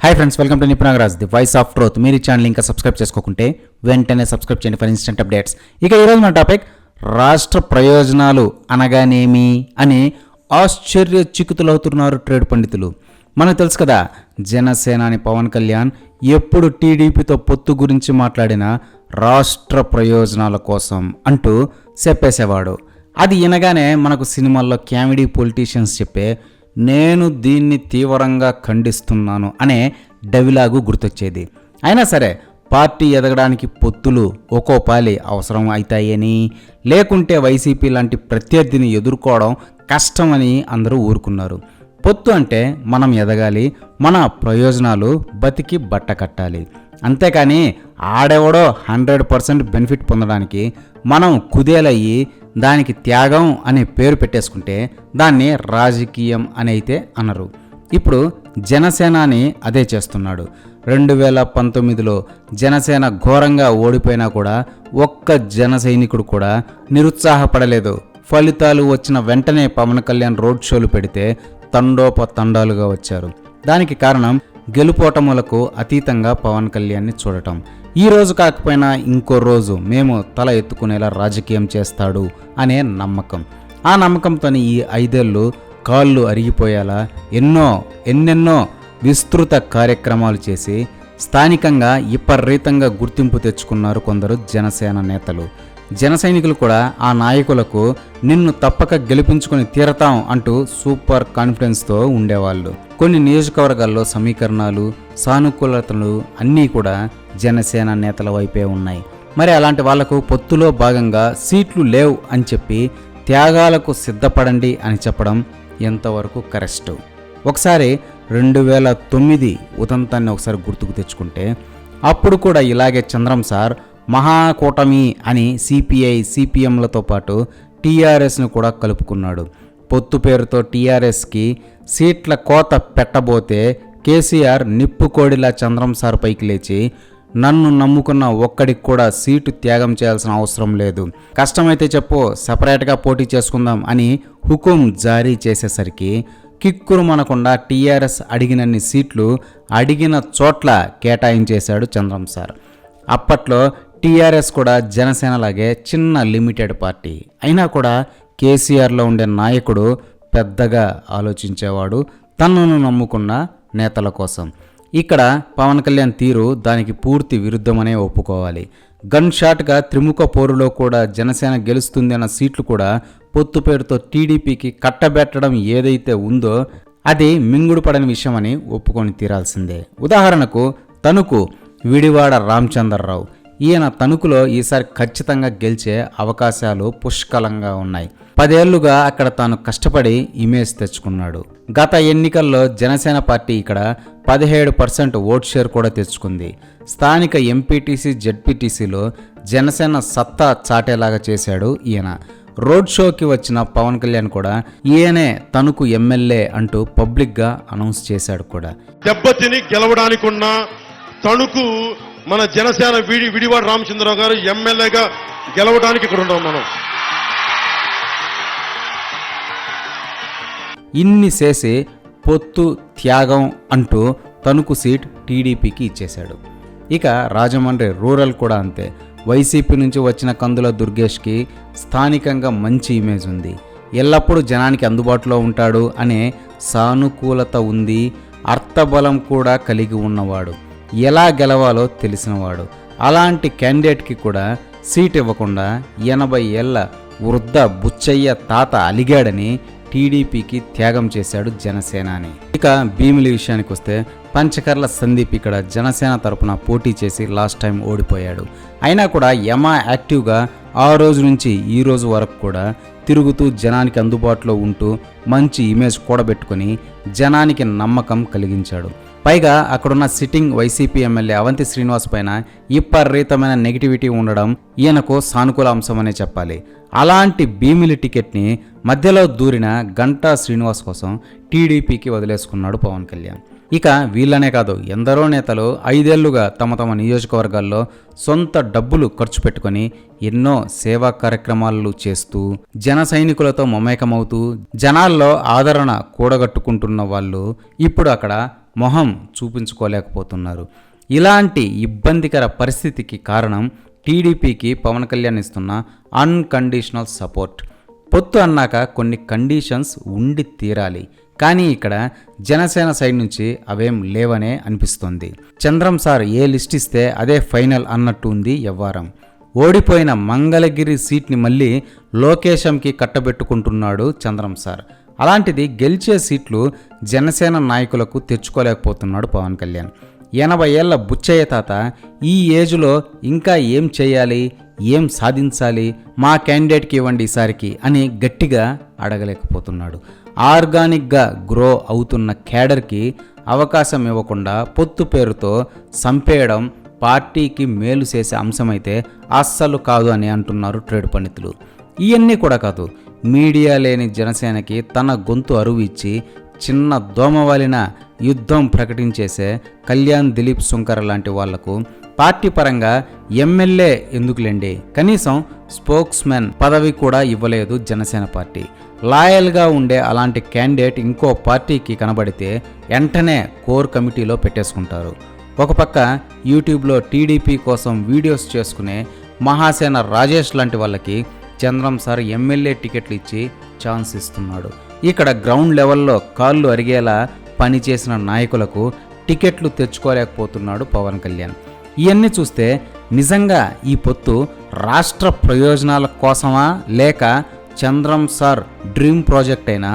Hi friends welcome to Nipunagaraj the voice of truth మీరు ఈ channel ఇంకా సబ్స్క్రైబ్ చేసుకోకుంటే వెంటనే సబ్స్క్రైబ్ చేయండి ఫర్ ఇన్స్టెంట్ అప్డేట్స్ ఇక ఈరోజు మన టాపిక్ రాష్ట్ర ప్రయోజనాలు అనగానేమి అని ఆశ్చర్య ఆశ్చర్యచిక్కుతులవుతున్నారు ట్రేడ్ పండితులు. మనకు తెలుసు కదా జనసేనాని పవన్ కళ్యాణ్ ఎప్పుడు టీడీపీతో పొత్తు గురించి మాట్లాడినా రాష్ట్ర ప్రయోజనాల కోసం అంటూ చెప్పేసేవాడు. అది వినగానే మనకు సినిమాల్లో కామెడీ పొలిటీషియన్స్ చెప్పే నేను దీన్ని తీవ్రంగా ఖండిస్తున్నాను అనే డవిలాగు గుర్తొచ్చేది. అయినా సరే పార్టీ ఎదగడానికి పొత్తులు ఒక్కో పాలి అవసరం అవుతాయని లేకుంటే వైసీపీ లాంటి ప్రత్యర్థిని ఎదుర్కోవడం కష్టమని అందరూ ఊరుకున్నారు. పొత్తు అంటే మనం ఎదగాలి మన ప్రయోజనాలు బతికి బట్ట కట్టాలి. అంతేకాని ఆడెవడో హండ్రెడ్ పర్సెంట్ బెనిఫిట్ పొందడానికి మనం కుదేలయ్యి దానికి త్యాగం అనే పేరు పెట్టేసుకుంటే దాన్ని రాజకీయం అని అయితే అనరు. ఇప్పుడు జనసేనాని అదే చేస్తున్నాడు. రెండు వేల పంతొమ్మిదిలో జనసేన ఘోరంగా ఓడిపోయినా కూడా ఒక్క జన సైనికుడు కూడా నిరుత్సాహపడలేదు. ఫలితాలు వచ్చిన వెంటనే పవన్ కళ్యాణ్ రోడ్ షోలు పెడితే తండోపతండాలుగా వచ్చారు. దానికి కారణం గెలుపోటములకు అతీతంగా పవన్ కళ్యాణ్ని చూడటం. ఈ రోజు కాకపోయినా ఇంకో రోజు మేము తల ఎత్తుకునేలా రాజకీయం చేస్తాడు అనే నమ్మకం. ఆ నమ్మకంతోని ఈ ఐదేళ్ళు కాళ్ళు అరిగిపోయేలా ఎన్నో ఎన్నెన్నో విస్తృత కార్యక్రమాలు చేసి స్థానికంగా విపరీతంగా గుర్తింపు తెచ్చుకున్నారు కొందరు జనసేన నేతలు. జన సైనికులు కూడా ఆ నాయకులకు నిన్ను తప్పక గెలిపించుకొని తీరతాం అంటూ సూపర్ కాన్ఫిడెన్స్తో ఉండేవాళ్ళు. కొన్ని నియోజకవర్గాల్లో సమీకరణాలు సానుకూలతలు అన్నీ కూడా జనసేన నేతల వైపే ఉన్నాయి. మరి అలాంటి వాళ్ళకు పొత్తులో భాగంగా సీట్లు లేవు అని చెప్పి త్యాగాలకు సిద్ధపడండి అని చెప్పడం ఎంతవరకు కరెక్ట్ ఒకసారి రెండు వేల తొమ్మిది ఉదంతాన్ని ఒకసారి గుర్తుకు తెచ్చుకుంటే అప్పుడు కూడా ఇలాగే చంద్రం సార్ మహాకూటమి అని సిపిఐ సిపిఎంలతో పాటు టీఆర్ఎస్ను కూడా కలుపుకున్నాడు. పొత్తు పేరుతో టీఆర్ఎస్కి సీట్ల కోత పెట్టబోతే కేసీఆర్ నిప్పుకోడిలా చంద్రం సార్ పైకి లేచి నన్ను నమ్ముకున్న ఒక్కడికి కూడా సీటు త్యాగం చేయాల్సిన అవసరం లేదు. కష్టమైతే చెప్పు సపరేట్గా పోటీ చేసుకుందాం అని హుకుం జారీ చేసేసరికి కిక్కురు మనకుండా టీఆర్ఎస్ అడిగినన్ని సీట్లు అడిగిన చోట్ల కేటాయించేశాడు చంద్రం సార్. అప్పట్లో టీఆర్ఎస్ కూడా జనసేనలాగే చిన్న లిమిటెడ్ పార్టీ. అయినా కూడా కేసీఆర్లో ఉండే నాయకుడు పెద్దగా ఆలోచించేవాడు. తనను నమ్ముకున్న నేతల కోసం. ఇక్కడ పవన్ కళ్యాణ్ తీరు దానికి పూర్తి విరుద్ధమనే ఒప్పుకోవాలి. గన్ షాట్గా త్రిముఖ పోరులో కూడా జనసేన గెలుస్తుంది అన్న సీట్లు కూడా పొత్తు పేరుతో టీడీపీకి కట్టబెట్టడం ఏదైతే ఉందో అది మింగుడు పడని విషయమని ఒప్పుకొని తీరాల్సిందే. ఉదాహరణకు తణుకు విడివాడ రామచంద్రరావు. ఈయన తణుకులో ఈసారి ఖచ్చితంగా గెలిచే అవకాశాలు పుష్కలంగా ఉన్నాయి. పదేళ్ళుగా అక్కడ తాను కష్టపడి ఇమేజ్ తెచ్చుకున్నాడు. గత ఎన్నికల్లో జనసేన పార్టీ ఇక్కడ పదిహేడు పర్సెంట్ ఓట్ షేర్ కూడా తెచ్చుకుంది. స్థానిక ఎంపీటీసీ జెడ్పీటీసీలో జనసేన సత్తా చాటేలాగా చేశాడు ఈయన. రోడ్ షోకి వచ్చిన పవన్ కళ్యాణ్ కూడా ఈయనే తణుకు ఎమ్మెల్యే అంటూ పబ్లిక్గా అనౌన్స్ చేశాడు కూడా. దెబ్బతిని గెలవడానికి ఉన్న తణుకు మన జనసేన విడి విడివాడ రామచంద్రరావు గారు ఎమ్మెల్యేగా గెలవడానికి ఇక్కడ ఉన్నాం మనం. ఇన్ని చేసి పొత్తు త్యాగం అంటూ తణుకు సీట్ టీడీపీకి ఇచ్చేశాడు. ఇక రాజమండ్రి రూరల్ కూడా అంతే. వైసీపీ నుంచి వచ్చిన కందుల దుర్గేష్కి స్థానికంగా మంచి ఇమేజ్ ఉంది. ఎల్లప్పుడూ జనానికి అందుబాటులో ఉంటాడు అనే సానుకూలత ఉంది అర్థబలం కూడా కలిగి ఉన్నవాడు. ఎలా గెలవాలో తెలిసినవాడు. అలాంటి క్యాండిడేట్కి కూడా సీట్ ఇవ్వకుండా ఎనభై ఏళ్ళ వృద్ధ బుచ్చయ్య తాత అలిగాడని టీడీపీకి త్యాగం చేశాడు జనసేనాని. ఇక భీమిలి విషయానికి వస్తే పంచకర్ల సందీప్ ఇక్కడ జనసేన తరపున పోటీ చేసి లాస్ట్ టైం ఓడిపోయాడు. అయినా కూడా యమా యాక్టివ్గా ఆ రోజు నుంచి ఈ రోజు వరకు కూడా తిరుగుతూ జనానికి అందుబాటులో ఉంటూ మంచి ఇమేజ్ కూడబెట్టుకొని జనానికి నమ్మకం కలిగించాడు. పైగా అక్కడున్న sitting YCP MLA Avanthi Srinivas పైన విపరీతమైన నెగిటివిటీ ఉండడం ఈయనకు సానుకూల అంశమనే చెప్పాలి. అలాంటి భీమిలి టికెట్ని మధ్యలో దూరిన గంటా శ్రీనివాస్ కోసం టీడీపీకి వదిలేసుకున్నాడు పవన్ కళ్యాణ్. ఇక వీళ్ళనే కాదు ఎందరో నేతలు ఐదేళ్ళుగా తమ తమ నియోజకవర్గాల్లో సొంత డబ్బులు ఖర్చు పెట్టుకొని ఎన్నో సేవా కార్యక్రమాలు చేస్తూ జన సైనికులతో మమేకమవుతూ జనాల్లో ఆదరణ కూడగట్టుకుంటున్న వాళ్ళు ఇప్పుడు అక్కడ మొహం చూపించుకోలేకపోతున్నారు. ఇలాంటి ఇబ్బందికర పరిస్థితికి కారణం టీడీపీకి పవన్ కళ్యాణ్ ఇస్తున్న అన్కండిషనల్ సపోర్ట్. పొత్తు అన్నాక కొన్ని కండిషన్స్ ఉండి తీరాలి. కానీ ఇక్కడ జనసేన సైడ్ నుంచి అవేం లేవనే అనిపిస్తుంది. చంద్రం సార్ ఏ లిస్ట్ ఇస్తే అదే ఫైనల్ అన్నట్టు ఉంది వ్యవహారం ఓడిపోయిన మంగళగిరి సీట్ని మళ్ళీ లోకేశంకి కట్టబెట్టుకుంటున్నాడు చంద్రం సార్. అలాంటిది గెలిచే సీట్లు జనసేన నాయకులకు తెచ్చుకోలేకపోతున్నాడు పవన్ కళ్యాణ్. ఎనభై ఏళ్ళ బుచ్చయ్య తాత ఈ ఏజ్లో ఇంకా ఏం చేయాలి ఏం సాధించాలి మా క్యాండిడేట్కి ఇవ్వండి ఈసారికి అని గట్టిగా అడగలేకపోతున్నాడు. ఆర్గానిక్గా గ్రో అవుతున్న క్యాడర్కి అవకాశం ఇవ్వకుండా పొత్తు పేరుతో సంపేయడం పార్టీకి మేలు చేసే అంశమైతే అస్సలు కాదు అని అంటున్నారు ట్రేడ్ పండితులు. ఇవన్నీ కూడా కాదు మీడియా లేని జనసేనకి తన గొంతు అరువు ఇచ్చి చిన్న దోమవాలిన యుద్ధం ప్రకటించేసే కళ్యాణ్ దిలీప్ శుంకర్ లాంటి వాళ్ళకు పార్టీ పరంగా ఎమ్మెల్యే ఎందుకులేండి? కనీసం స్పోక్స్మెన్ పదవి కూడా ఇవ్వలేదు జనసేన పార్టీ. లాయల్గా ఉండే అలాంటి క్యాండిడేట్ ఇంకో పార్టీకి కనబడితే వెంటనే కోర్ కమిటీలో పెట్టేసుకుంటారు. ఒక పక్క యూట్యూబ్లో టీడీపీ కోసం వీడియోస్ చేసుకునే మహాసేన రాజేష్ లాంటి వాళ్ళకి చంద్రం సార్ ఎమ్మెల్యే టికెట్లు ఇచ్చి ఛాన్స్ ఇస్తున్నాడు. ఇక్కడ గ్రౌండ్ లెవెల్లో కాళ్ళు అరిగేలా పనిచేసిన నాయకులకు టికెట్లు తెచ్చుకోలేకపోతున్నాడు పవన్ కళ్యాణ్. ఇవన్నీ చూస్తే నిజంగా ఈ పొత్తు రాష్ట్ర ప్రయోజనాల కోసమా లేక చంద్రం సార్ డ్రీమ్ ప్రాజెక్ట్ అయిన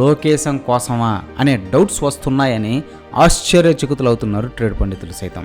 లోకేశం కోసమా అనే డౌట్స్ వస్తున్నాయని ఆశ్చర్యచకితులవుతున్నారు ట్రేడ్ పండితులు సైతం.